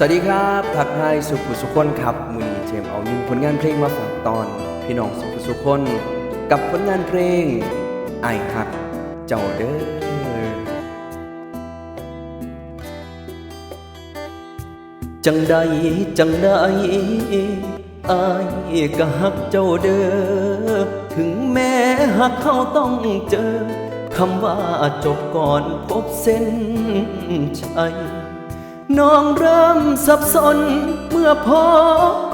สวัสดีครับทักทายสุขุสุขคนครับมือนี้เจมเอาหนึ่งผลงานเพลงมาฝากตอน พี่น้องสุขุสุขคน กับผลงานเพลงไอหัก เจ้าเด้อจังใดจังใดอายก็หักเจ้าเด้อถึงแม้หักเขาต้องเจอคำว่าจบก่อนพบเส้นชัย น้องเริ่มสับสน เมื่อพอ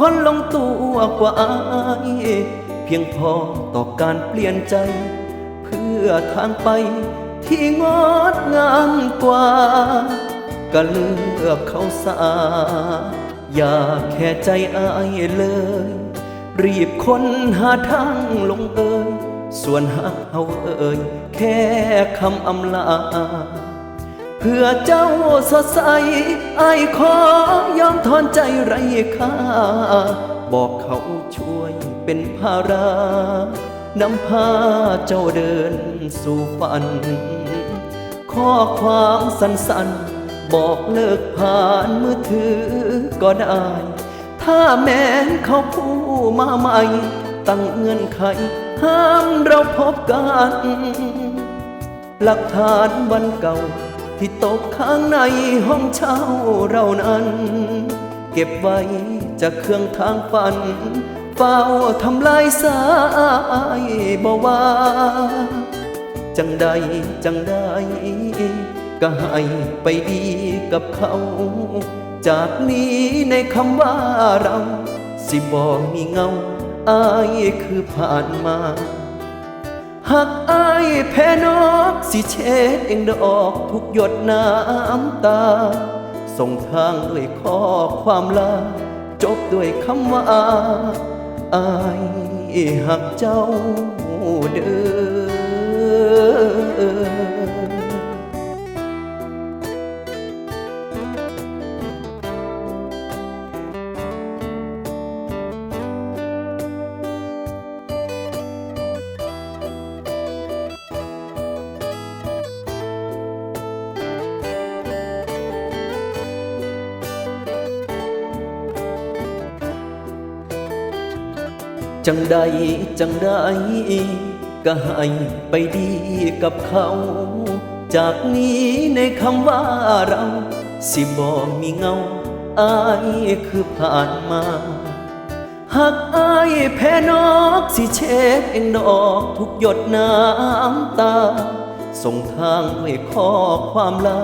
คนลงตัวกว่าอายเพียงพอต่อการเปลี่ยนใจ เพื่อทางไปที่งดงามกว่า ก็เลือกเขาสา อย่าแค่ใจอายเลย รีบค้นหาทางลงเอย ส่วนหักเอาเอ่ยแค่คำอำลา เพื่อเจ้าสดใสไอ้ขอยอมทอนใจไรค่า บอกเขาช่วยเป็นภาระนำพาเจ้าเดินสู่ฝัน ข้อความสั้นๆ บอกเลิกผ่านมือถือก็ได้ ถ้าแม้นเขาพูดมาใหม่ ตั้งเงื่อนไข ห้ามเราพบกัน หลักฐานวันเก่า ที่ตกข้างในห้องเช่าเรานั้น เก็บไว้จากเครื่องทางฝัน เฝ้าทำลายสายบ่ว่า จังใดจังได้ก็ให้ไปดีกับเขา จากนี้ในคำว่าเรา สิบอกมีเงาอายคือผ่านมา หากอายแพ้นอกสิเช็ดเองดอกทุกหยดน้ำตา ส่งทางด้วยข้อความลา จบด้วยคำว่าอายหักเจ้าเด้อ จังใดจังใดก็ให้ไปดีกับเขา จากนี้ในคำว่าเรา สิบ่มีเงาอายคือผ่านมาหากอายแพ้นอกสิเช็ดเองดอกทุกหยดน้ำตา ส่งทางด้วยข้อความลา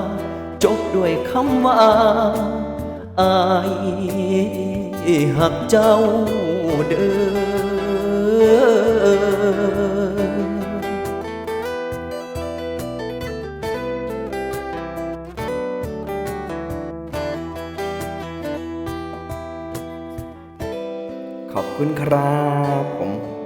จบด้วยคำว่าอายหักเจ้าเด้อ ขอบคุณครับผม